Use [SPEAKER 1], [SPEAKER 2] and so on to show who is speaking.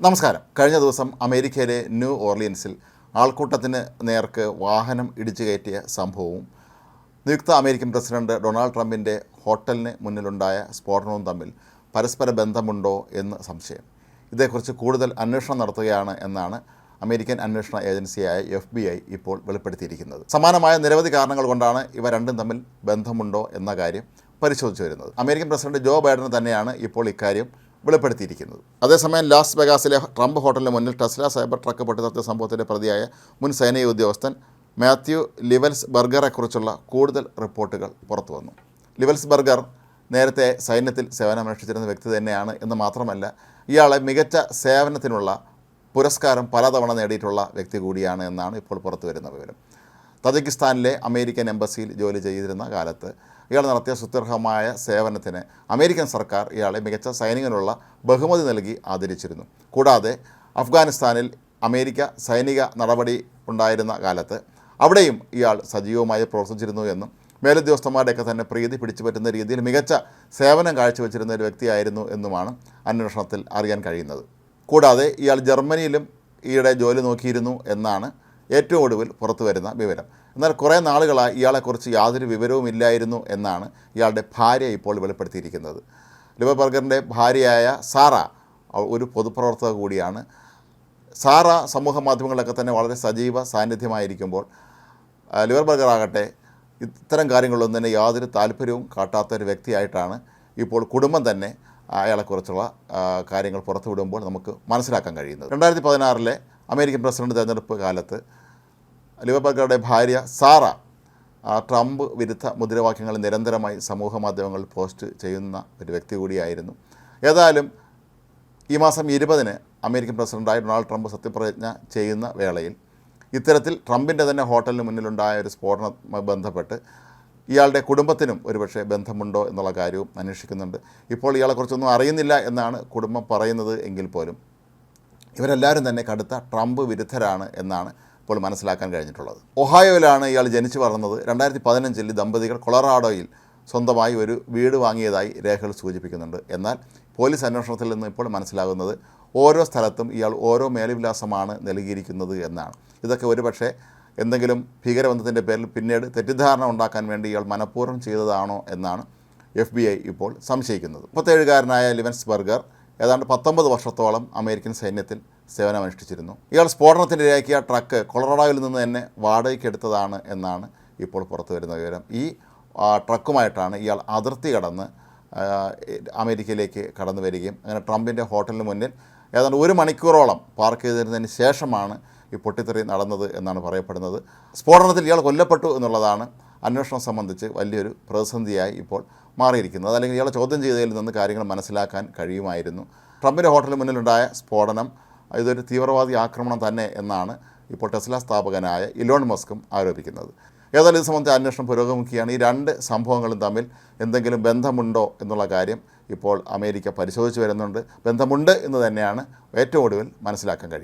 [SPEAKER 1] നമസ്കാരം. കഴിഞ്ഞ ദിവസം അമേരിക്കയിലെ ന്യൂ ഓർലിയൻസിൽ ആൾക്കൂട്ടത്തിന് നേർക്ക് വാഹനം ഇടിച്ചു കയറ്റിയ സംഭവവും നിയുക്ത അമേരിക്കൻ പ്രസിഡന്റ് ഡൊണാൾഡ് ട്രംപിന്റെ ഹോട്ടലിന് മുന്നിലുണ്ടായ സ്ഫോടനവും തമ്മിൽ പരസ്പര ബന്ധമുണ്ടോ എന്ന് സംശയം. ഇതേക്കുറിച്ച് കൂടുതൽ അന്വേഷണം നടത്തുകയാണ് എന്നാണ് അമേരിക്കൻ അന്വേഷണ ഏജൻസിയായ എഫ് ബി ഐ ഇപ്പോൾ വെളിപ്പെടുത്തിയിരിക്കുന്നത്. സമാനമായ നിരവധി കാരണങ്ങൾ കൊണ്ടാണ് ഇവ രണ്ടും തമ്മിൽ ബന്ധമുണ്ടോ എന്ന കാര്യം പരിശോധിച്ചു വരുന്നത്. അമേരിക്കൻ പ്രസിഡന്റ് ജോ ബൈഡന് തന്നെയാണ് ഇപ്പോൾ ഇക്കാര്യം വെളിപ്പെടുത്തിയിരിക്കുന്നത്. അതേസമയം ലാസ് വെഗാസിലെ ട്രംപ് ഹോട്ടലിന് മുന്നിൽ ടെസ്ല സൈബർ ട്രക്ക് പൊട്ടിത്തെറിച്ച സംഭവത്തിന്റെ പ്രതിയായ മുൻ സൈനിക ഉദ്യോഗസ്ഥൻ മാത്യു ലിവൽസ് ബർഗറെക്കുറിച്ചുള്ള കൂടുതൽ റിപ്പോർട്ടുകൾ പുറത്തു വന്നു ലിവൽസ് ബർഗർ നേരത്തെ സൈന്യത്തിൽ സേവനമനുഷ്ഠിച്ചിരുന്ന വ്യക്തി തന്നെയാണ് എന്ന് മാത്രമല്ല ഇയാളെ മികച്ച സേവനത്തിനുള്ള പുരസ്കാരം പലതവണ നേടിയിട്ടുള്ള വ്യക്തി കൂടിയാണ് എന്നാണ് ഇപ്പോൾ പുറത്തു വരുന്ന വിവരം. തജിക്കിസ്ഥാനിലെ അമേരിക്കൻ എംബസിയിൽ ജോലി ചെയ്തിരുന്ന കാലത്ത് ഇയാൾ നടത്തിയ സുത്യർഹമായ സേവനത്തിന് അമേരിക്കൻ സർക്കാർ ഇയാളെ മികച്ച സൈനികനുള്ള ബഹുമതി നൽകി ആദരിച്ചിരുന്നു. കൂടാതെ അഫ്ഗാനിസ്ഥാനിൽ അമേരിക്ക സൈനിക നടപടി ഉണ്ടായിരുന്ന കാലത്ത് അവിടെയും ഇയാൾ സജീവമായി പ്രവർത്തിച്ചിരുന്നു എന്നും മേലുദ്യോഗസ്ഥന്മാരുടെയൊക്കെ തന്നെ പ്രീതി പിടിച്ചു പറ്റുന്ന രീതിയിൽ മികച്ച സേവനം കാഴ്ചവെച്ചിരുന്ന ഒരു വ്യക്തിയായിരുന്നു എന്നുമാണ് അന്വേഷണത്തിൽ അറിയാൻ കഴിയുന്നത്. കൂടാതെ ഇയാൾ ജർമ്മനിയിലും ഈയിടെ ജോലി നോക്കിയിരുന്നു എന്നാണ് ഏറ്റവും ഒടുവിൽ പുറത്തു വരുന്ന വിവരം. എന്നാൽ കുറേ നാളുകളായി ഇയാളെക്കുറിച്ച് യാതൊരു വിവരവും ഇല്ലായിരുന്നു എന്നാണ് ഇയാളുടെ ഭാര്യ ഇപ്പോൾ വെളിപ്പെടുത്തിയിരിക്കുന്നത്. ലിബർബർഗറിന്റെ ഭാര്യയായ സാറ ഒരു പൊതുപ്രവർത്തക കൂടിയാണ്. സാറ സമൂഹ മാധ്യമങ്ങളിലൊക്കെ തന്നെ വളരെ സജീവ സാന്നിധ്യമായിരിക്കുമ്പോൾ ലിവർബർഗർ ആകട്ടെ ഇത്തരം കാര്യങ്ങളൊന്നും തന്നെ യാതൊരു താല്പര്യവും കാട്ടാത്ത ഒരു വ്യക്തിയായിട്ടാണ് ഇപ്പോൾ കുടുംബം തന്നെ അയാളെക്കുറിച്ചുള്ള കാര്യങ്ങൾ പുറത്തുവിടുമ്പോൾ നമുക്ക് മനസ്സിലാക്കാൻ കഴിയുന്നത്. രണ്ടായിരത്തി പതിനാറിലെ അമേരിക്കൻ പ്രസിഡന്റ് തെരഞ്ഞെടുപ്പ് കാലത്ത് ലിവബർഗറുടെ ഭാര്യ സാറ ട്രംപ് വിരുദ്ധ മുദ്രാവാക്യങ്ങൾ നിരന്തരമായി സമൂഹ മാധ്യമങ്ങളിൽ പോസ്റ്റ് ചെയ്യുന്ന ഒരു വ്യക്തി കൂടിയായിരുന്നു. ഏതായാലും ഈ മാസം ഇരുപതിന് അമേരിക്കൻ പ്രസിഡന്റായി ഡൊണാൾഡ് ട്രംപ് സത്യപ്രതിജ്ഞ ചെയ്യുന്ന വേളയിൽ ഇത്തരത്തിൽ ട്രംപിന്റെ തന്നെ ഹോട്ടലിന് മുന്നിലുണ്ടായ ഒരു സ്ഫോടനവുമായി ബന്ധപ്പെട്ട് ഇയാളുടെ കുടുംബത്തിനും ഒരുപക്ഷെ ബന്ധമുണ്ടോ എന്നുള്ള കാര്യവും അന്വേഷിക്കുന്നുണ്ട്. ഇപ്പോൾ ഇയാളെക്കുറിച്ചൊന്നും അറിയുന്നില്ല എന്നാണ് കുടുംബം പറയുന്നത് എങ്കിൽ പോലും ഇവരെല്ലാവരും തന്നെ കടുത്ത ട്രംപ് വിരുദ്ധരാണ് എന്നാണ് ഇപ്പോൾ മനസ്സിലാക്കാൻ കഴിഞ്ഞിട്ടുള്ളത്. ഒഹായോയിലാണ് ഇയാൾ ജനിച്ചു വളർന്നത്. രണ്ടായിരത്തി പതിനഞ്ചിൽ ദമ്പതികൾ കൊളറാഡോയിൽ സ്വന്തമായി ഒരു വീട് വാങ്ങിയതായി രേഖകൾ സൂചിപ്പിക്കുന്നുണ്ട്. എന്നാൽ പോലീസ് അന്വേഷണത്തിൽ നിന്ന് ഇപ്പോൾ മനസ്സിലാകുന്നത് ഓരോ സ്ഥലത്തും ഇയാൾ ഓരോ മേൽവിലാസമാണ് നൽകിയിരിക്കുന്നത് എന്നാണ്. ഇതൊക്കെ ഒരുപക്ഷെ എന്തെങ്കിലും ഭീകരബന്ധത്തിന്റെ പേരിൽ പിന്നീട് തെറ്റിദ്ധാരണ ഉണ്ടാക്കാൻ വേണ്ടി ഇയാൾ മനഃപൂർവം ചെയ്തതാണോ എന്നാണ് എഫ് ബി ഐ ഇപ്പോൾ സംശയിക്കുന്നത്. മുപ്പത്തേഴുകാരനായ ലിവൻസ് ബർഗർ ഏതാണ്ട് പത്തൊമ്പത് വർഷത്തോളം അമേരിക്കൻ സൈന്യത്തിൽ സേവനമനുഷ്ഠിച്ചിരുന്നു. ഇയാൾ സ്ഫോടനത്തിനിരയാക്കിയ ട്രക്ക് കൊളറാഡോയിൽ നിന്ന് തന്നെ വാടകയ്ക്കെടുത്തതാണ് എന്നാണ് ഇപ്പോൾ പുറത്തു വരുന്ന വിവരം. ഈ ട്രക്കുമായിട്ടാണ് ഇയാൾ അതിർത്തി കടന്ന് അമേരിക്കയിലേക്ക് കടന്നു വരികയും അങ്ങനെ ട്രംപിന്റെ ഹോട്ടലിന് മുന്നിൽ ഏതാണ്ട് ഒരു മണിക്കൂറോളം പാർക്ക് ചെയ്തിരുന്നതിന് ശേഷമാണ് ഈ പൊട്ടിത്തെറി നടന്നത് എന്നാണ് പറയപ്പെടുന്നത്. സ്ഫോടനത്തിൽ ഇയാൾ കൊല്ലപ്പെട്ടു എന്നുള്ളതാണ് അന്വേഷണം സംബന്ധിച്ച് വലിയൊരു പ്രതിസന്ധിയായി ഇപ്പോൾ മാറിയിരിക്കുന്നത് അതല്ലെങ്കിൽ ഇയാളെ ചോദ്യം ചെയ്തതിൽ നിന്ന് കാര്യങ്ങൾ മനസ്സിലാക്കാൻ കഴിയുമായിരുന്നു. ട്രംപിന്റെ ഹോട്ടലിന് മുന്നിലുണ്ടായ സ്ഫോടനം ഇതൊരു തീവ്രവാദി ആക്രമണം തന്നെ എന്നാണ് ഇപ്പോൾ ടെസ്ല സ്ഥാപകനായ ഇലോൺ മസ്കും ആരോപിക്കുന്നത്. ഏതായാലും ഇത് സംബന്ധിച്ച അന്വേഷണം പുരോഗമിക്കുകയാണ്. ഈ രണ്ട് സംഭവങ്ങളും തമ്മിൽ എന്തെങ്കിലും ബന്ധമുണ്ടോ എന്നുള്ള കാര്യം ഇപ്പോൾ അമേരിക്ക പരിശോധിച്ച് വരുന്നുണ്ട്. ബന്ധമുണ്ട് എന്ന് തന്നെയാണ് ഏറ്റവും ഒടുവിൽ മനസ്സിലാക്കാൻ